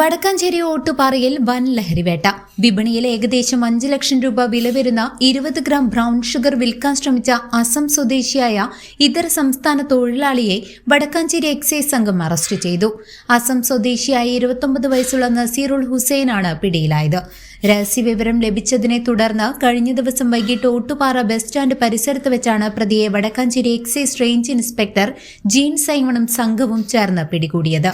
Vadakkanchery ഓട്ടുപാറയിൽ വൻ ലഹരിവേട്ട. വിപണിയിൽ ഏകദേശം അഞ്ച് ലക്ഷം രൂപ വില വരുന്ന ഇരുപത് ഗ്രാം ബ്രൗൺ ഷുഗർ വിൽക്കാൻ ശ്രമിച്ച അസം സ്വദേശിയായ ഇതര സംസ്ഥാന തൊഴിലാളിയെ വടക്കാഞ്ചേരി എക്സൈസ് സംഘം അറസ്റ്റ് ചെയ്തു. അസം സ്വദേശിയായ ഇരുപത്തൊമ്പത് വയസ്സുള്ള നസീറുൽ ഹുസൈനാണ് പിടിയിലായത്. രഹസ്യവിവരം ലഭിച്ചതിനെ തുടർന്ന് കഴിഞ്ഞ ദിവസം വൈകിട്ട് ഓട്ടുപാറ ബസ് സ്റ്റാൻഡ് പരിസരത്ത് വെച്ചാണ് പ്രതിയെ Vadakkanchery excise range inspector Jean സൈമണും സംഘവും ചേർന്ന് പിടികൂടിയത്.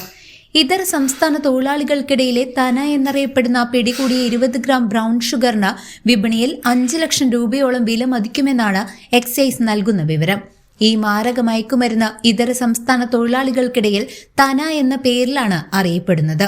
ഇതര സംസ്ഥാന തൊഴിലാളികൾക്കിടയിലെ തന എന്നറിയപ്പെടുന്ന പിടികൂടിയ ഇരുപത് ഗ്രാം ബ്രൗൺ ഷുഗറിന് വിപണിയിൽ അഞ്ച് ലക്ഷം രൂപയോളം വില മതിക്കുമെന്നാണ് എക്സൈസ് നൽകുന്ന വിവരം. ഈ മാരക മയക്കുമരുന്ന് ഇതര സംസ്ഥാന തൊഴിലാളികൾക്കിടയിൽ തന എന്ന പേരിലാണ് അറിയപ്പെടുന്നത്.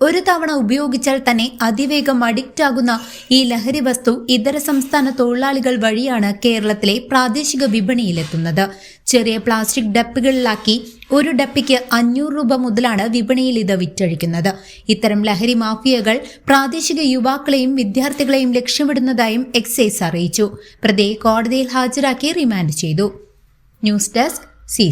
ഒരു തവണ ഉപയോഗിച്ചാൽ തന്നെ അതിവേഗം അഡിക്റ്റ് ആകുന്ന ഈ ലഹരി വസ്തു ഇതര സംസ്ഥാന തൊഴിലാളികൾ വഴിയാണ് കേരളത്തിലെ പ്രാദേശിക വിപണിയിലെത്തുന്നത്. ചെറിയ പ്ലാസ്റ്റിക് ഡപ്പികളിലാക്കി ഒരു ഡപ്പിക്ക് അഞ്ഞൂറ് രൂപ മുതലാണ് വിപണിയിൽ ഇത് വിറ്റഴിക്കുന്നത്. ഇത്തരം ലഹരി മാഫിയകൾ പ്രാദേശിക യുവാക്കളെയും വിദ്യാർത്ഥികളെയും ലക്ഷ്യമിടുന്നതായും എക്സൈസ് അറിയിച്ചു. പ്രതിയെ കോടതിയിൽ ഹാജരാക്കി റിമാൻഡ് ചെയ്തു. News desk C